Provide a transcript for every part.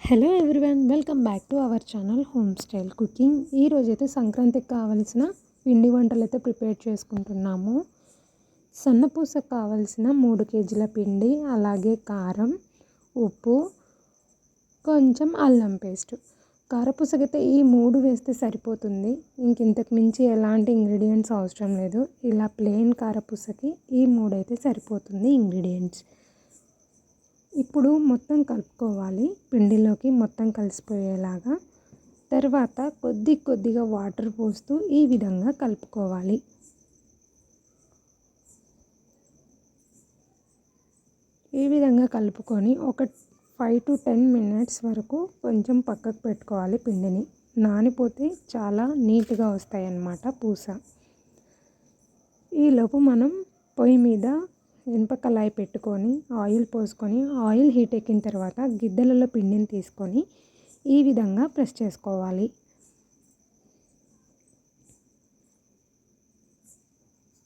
Hello everyone welcome back to our channel home style cooking ఈరోజు అయితే సంక్రాంతికి కావలసిన పిండి వంటలు అయితే ప్రిపేర్ చేసుకుంటున్నాము. సన్నపూసకు కావలసిన మూడు కేజీల పిండి అలాగే కారం ఉప్పు కొంచెం అల్లం పేస్ట్. కారపూసకైతే ఈ మూడు వేస్తే సరిపోతుంది. ఇంక ఇంతకు మించి ఎలాంటి ఇంగ్రీడియంట్స్ అవసరం లేదు. ఇలా ప్లెయిన్ కారపూసకి ఈ మూడైతే సరిపోతుంది ఇంగ్రీడియంట్స్ ఇప్పుడు మొత్తం కలుపుకోవాలి. పిండిలోకి మొత్తం కలిసిపోయేలాగా. తర్వాత కొద్ది కొద్దిగా వాటర్ పోస్తూ ఈ విధంగా కలుపుకోవాలి. ఈ విధంగా కలుపుకొని ఒక ఫైవ్ టు టెన్ మినిట్స్ వరకు కొంచెం పక్కకు పెట్టుకోవాలి పిండిని. నానిపోతే చాలా నీట్గా వస్తాయి అన్నమాట పూస ఈలోపు మనం పొయ్యి మీద ఇనుప కళాయి పెట్టుకొని ఆయిల్ పోసుకొని ఆయిల్ హీట్ ఎక్కిన తర్వాత గిద్దెలలో పిండిని తీసుకొని ఈ విధంగా ప్రెస్ చేసుకోవాలి.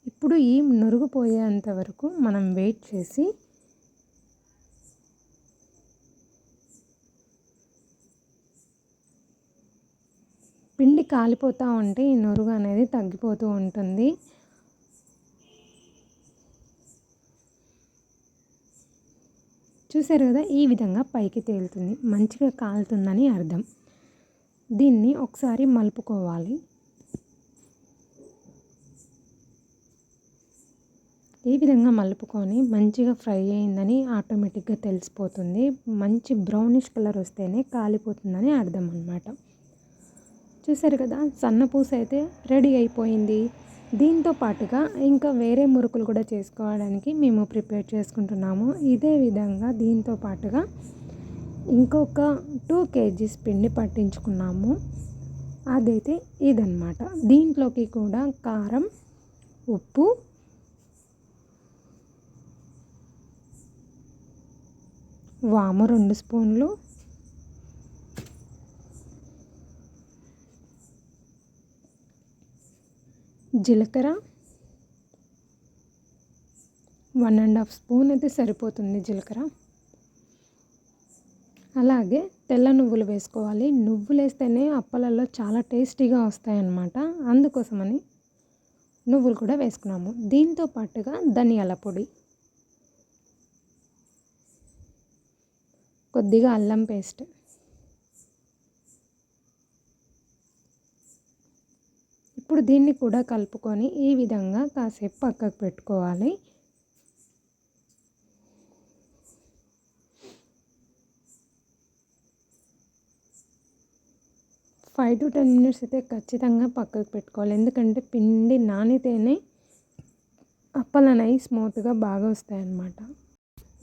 ఇప్పుడు ఈ నురుగు పోయేంత వరకు మనం వెయిట్ చేసి పిండి కాలిపోతూ ఉంటే ఈ నురుగు అనేది తగ్గిపోతూ ఉంటుంది. చూసారు కదా ఈ విధంగా పైకి తేలుతుంది. మంచిగా కాలుతుందని అర్థం. దీన్ని ఒకసారి మలుపుకోవాలి. ఈ విధంగా మలుపుకొని మంచిగా ఫ్రై అయిందని ఆటోమేటిక్గా తెలిసిపోతుంది. మంచి బ్రౌనిష్ కలర్ వస్తేనే కాలిపోతుందని అర్థం అనమాట చూసారు కదా సన్నపూస అయితే రెడీ అయిపోయింది. దీంతో పాటుగా ఇంకా వేరే మురుకులు కూడా చేసుకోవడానికి మేము ప్రిపేర్ చేసుకుంటున్నాము. ఇదే విధంగా దీంతో పాటుగా ఇంకొక టూ కేజీస్ పిండి పట్టించుకున్నాము. అదైతే ఇదన్నమాట. దీంట్లోకి కూడా కారం ఉప్పు వాము రెండు స్పూన్లు జీలకర్ర. వన్ అండ్ హాఫ్ స్పూన్ అయితే సరిపోతుంది జీలకర్ర. అలాగే తెల్ల నువ్వులు వేసుకోవాలి. నువ్వులు వేస్తేనే అప్పలలో చాలా టేస్టీగా వస్తాయన్నమాట. అందుకోసమని నువ్వులు కూడా వేసుకున్నాము. దీంతో పాటుగా ధనియాల పొడి. కొద్దిగా అల్లం పేస్ట్. ఇప్పుడు దీన్ని కూడా కలుపుకొని ఈ విధంగా కాసేపు పక్కకు పెట్టుకోవాలి. ఫైవ్ టు టెన్ మినిట్స్ అయితే ఖచ్చితంగా పక్కకు పెట్టుకోవాలి. ఎందుకంటే పిండి నానితేనే అప్పలు అనేవి స్మూత్గా బాగా వస్తాయన్నమాట.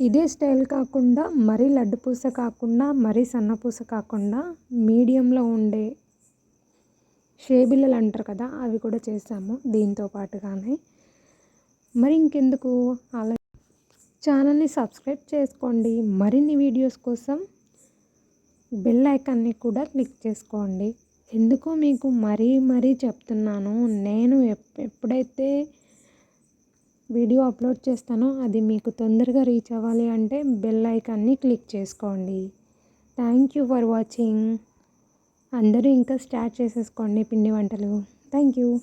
ఇదే స్టైల్ కాకుండా మరీ లడ్డు పూస కాకుండా మరీ సన్న పూస కాకుండా మీడియంలో ఉండే షేబిల్లలు అంటారు కదా అవి కూడా చేసాము దీంతో పాటుగానే. మరి ఇంకెందుకు? అలా ఛానల్ని సబ్స్క్రైబ్ చేసుకోండి. మరిన్ని వీడియోస్ కోసం బెల్ ఐకాన్ని కూడా క్లిక్ చేసుకోండి. ఎందుకో మీకు మరీ మరీ చెప్తున్నాను. నేను ఎప్పుడైతే వీడియో అప్లోడ్ చేస్తానో అది మీకు తొందరగా రీచ్ అవ్వాలి అంటే బెల్ ఐకాన్ని క్లిక్ చేసుకోండి. Thank you for watching. అందరూ ఇంకా స్టార్ట్ చేసేసుకోండి పిండి వంటలు. Thank you.